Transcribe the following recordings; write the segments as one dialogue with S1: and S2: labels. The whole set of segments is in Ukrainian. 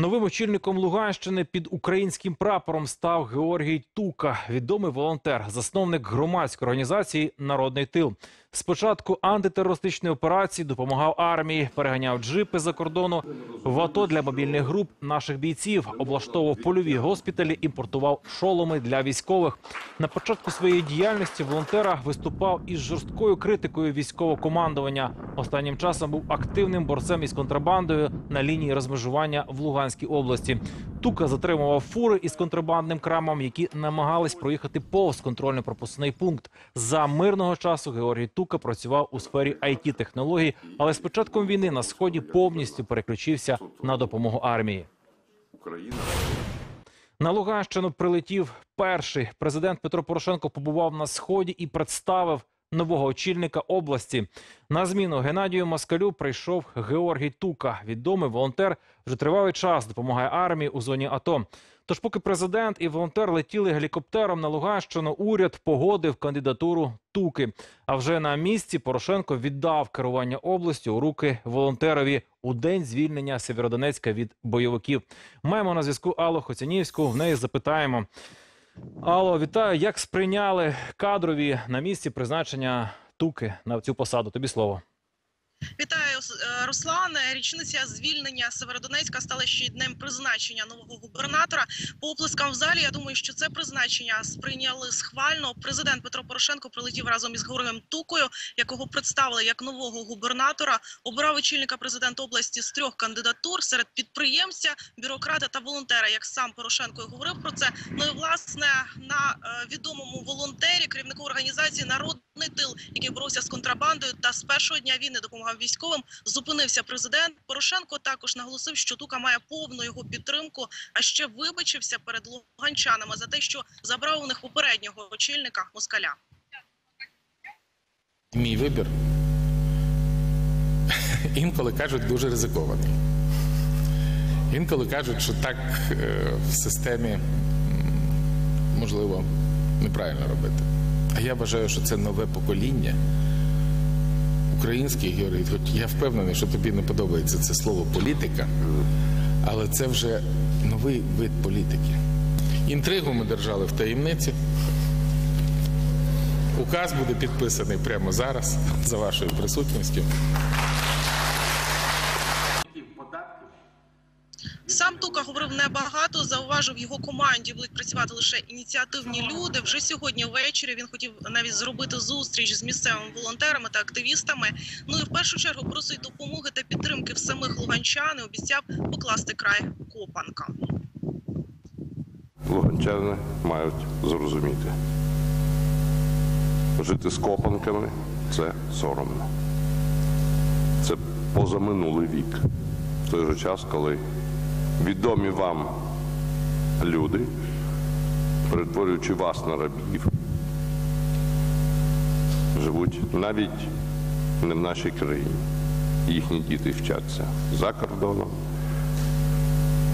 S1: Новим очільником Луганщини під українським прапором став Георгій Тука, відомий волонтер, засновник громадської організації Народний тил. Спочатку антитерористичної операції допомагав армії, переганяв джипи за кордону в АТО для мобільних груп наших бійців, облаштовував польові госпіталі, імпортував шоломи для військових. На початку своєї діяльності волонтера виступав із жорсткою критикою військового командування. Останнім часом був активним борцем із контрабандою на лінії розмежування в Луганській області. Тука затримував фури із контрабандним крамом, які намагались проїхати повз контрольно-пропускний пункт. За мирного часу Георгій Тука працював у сфері it технологій, але з початком війни на сході повністю переключився на допомогу армії. На Луганщину прилетів перший. Президент Петро Порошенко побував на сході і представив нового очільника області. На зміну Геннадію Москалю прийшов Георгій Тука. Відомий волонтер вже тривалий час допомагає армії у зоні АТО. Тож, поки президент і волонтер летіли гелікоптером на Луганщину, уряд погодив кандидатуру Туки. А вже на місці Порошенко віддав керування областю у руки волонтерові у день звільнення Сєвєродонецька від бойовиків. Маємо на зв'язку Аллу Хоцянівську. В неї запитаємо. Алло, вітаю. Як сприйняли кадрові на місці призначення Туки на цю посаду? Тобі слово.
S2: Вітаю, е, Руслане. Річниця звільнення Северодонецька стала ще й днем призначення нового губернатора. По оплескам в залі. Я думаю, що це призначення сприйняли схвально. Президент Петро Порошенко прилетів разом із Георгієм Тукою, якого представили як нового губернатора. Обирав очільника президент області з трьох кандидатур серед підприємця, бюрократа та волонтера. Як сам Порошенко і говорив про це. Ну і власне на е, відомому волонтері, керівнику організації Народний тил, який боровся з контрабандою та з першого дня війни допомагав військовим. Зупинився президент Порошенко. Також наголосив, що Тука має повну його підтримку. А ще вибачився перед луганчанами за те, що забрав у них попереднього очільника москаля.
S3: Мій вибір інколи кажуть дуже ризикований. Інколи кажуть, що так е, в системі можливо неправильно робити. А я вважаю, що це нове покоління українських Георгій, хоч я впевнений, що тобі не подобається це слово політика, але це вже новий вид політики. Інтригу ми держали в таємниці. Указ буде підписаний прямо зараз за вашою присутністю.
S2: Сам говорив небагато. Зауважив його команді будуть працювати лише ініціативні люди. Вже сьогодні ввечері він хотів навіть зробити зустріч з місцевими волонтерами та активістами. Ну і в першу чергу просить допомоги та підтримки в самих луганчан. Обіцяв покласти край копанкам.
S4: Луганчани мають зрозуміти. Жити з копанками це соромно. Це позаминулий вік. В той же час, коли відомі вам люди, перетворюючи вас на рабів, живуть навіть не в нашій країні. Їхні діти вчаться за кордоном,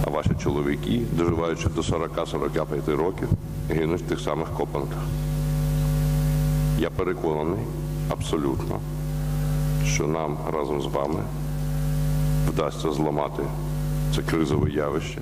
S4: а ваші чоловіки, доживаючи до 40-45 років, гинуть в тих самих копанках. Я переконаний абсолютно, що нам разом з вами вдасться зламати це кризове явище.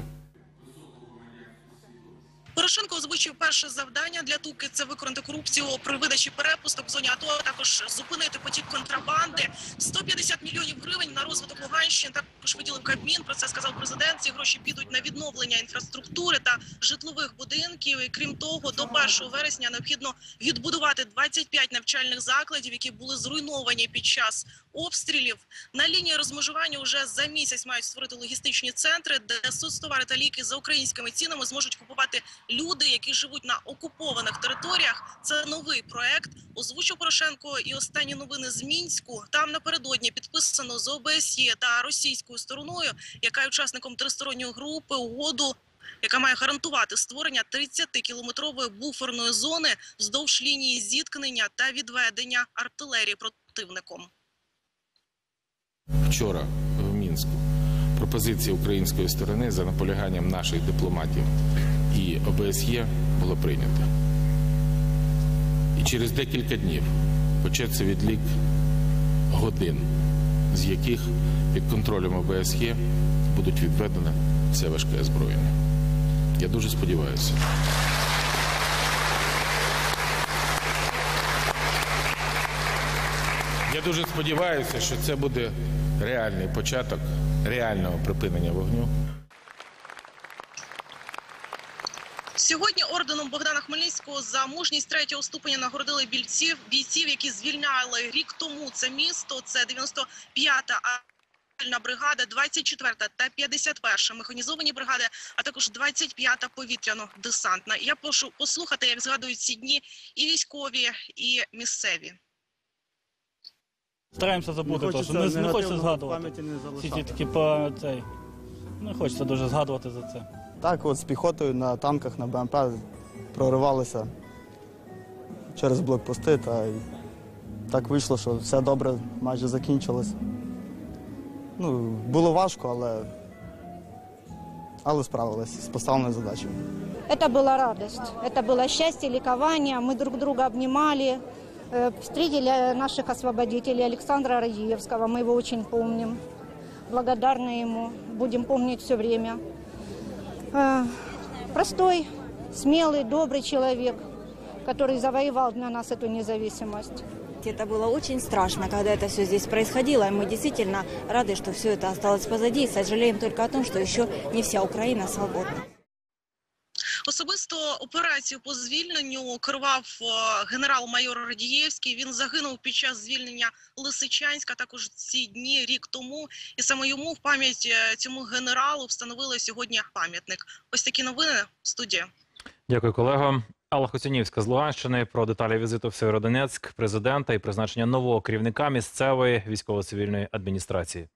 S2: Порошенко озвучив перше завдання для Туки – це виконати корупцію при видачі перепусток в зоні АТО, а також зупинити потік контрабанди. 150 мільйонів гривень на розвиток Луганщини також виділив Кабмін. Про це сказав президент. Ці гроші підуть на відновлення інфраструктури та житлових будинків. І крім того, до 1 вересня необхідно відбудувати 25 навчальних закладів, які були зруйновані під час обстрілів. На лінії розмежування вже за місяць мають створити логістичні центри, де соцтовари та ліки за українськими цінами зможуть купувати люди, які живуть на окупованих територіях. Це новий проект. Озвучив Порошенко і останні новини з мінську. Там напередодні підписано з ОБСЄ та російською стороною, яка є учасником тристоронньої групи угоду. Яка має гарантувати створення 30-кілометрової буферної зони вздовж лінії зіткнення та відведення артилерії противником.
S3: Вчора в Мінську пропозиція української сторони за наполяганням наших дипломатів і ОБСЄ було прийнято. І через декілька днів почеться відлік годин, з яких під контролем ОБСЄ будуть відведені це важке озброєння. Я дуже сподіваюся. Я дуже сподіваюся, що це буде реальний початок реального припинення вогню.
S2: Сьогодні орденом Богдана Хмельницького за мужність третього ступеня нагородили бійців, бійців, які звільняли рік тому це місто. Це 95-та аерольна бригада, 24-та та 51-ша механізовані бригади, а також 25-та повітряно-десантна. Я прошу послухати, як згадують ці дні і військові, і місцеві.
S5: Стараємося забути, тому що не, не хочеться згадувати.
S6: пам'яті не
S5: Всі ті такі по цей. Не хочеться дуже згадувати за це.
S6: Так, от з піхотою на танках, на БМП проривалися через блокпости, та так вийшло, що все добре майже закінчилось. Ну, було важко, але, але справилися з поставленою задачею.
S7: Это была радость, это было счастье, ликование. Мы друг друга обнимали, э, встретили наших освободителей Александра Радиевского. Мы его очень помним, благодарны ему, будем помнить все время. Э, Простой, смелый, добрый человек, который завоевал для нас эту независимость.
S8: Это было очень страшно, когда это все здесь происходило. И мы действительно рады, что все это осталось позади. И сожалеем только о том, что еще не вся Украина свободна.
S2: Особисто операцію по звільненню керував е, генерал-майор Радієвський. Він загинув під час звільнення Лисичанська. Також ці дні рік тому, і саме йому в пам'ять е, цьому генералу встановили сьогодні пам'ятник. Ось такі новини. Студія.
S1: Дякую, колего. Алла Хоцянівська з Луганщини про деталі візиту в Сєвєродонецьк президента і призначення нового керівника місцевої військово-цивільної адміністрації.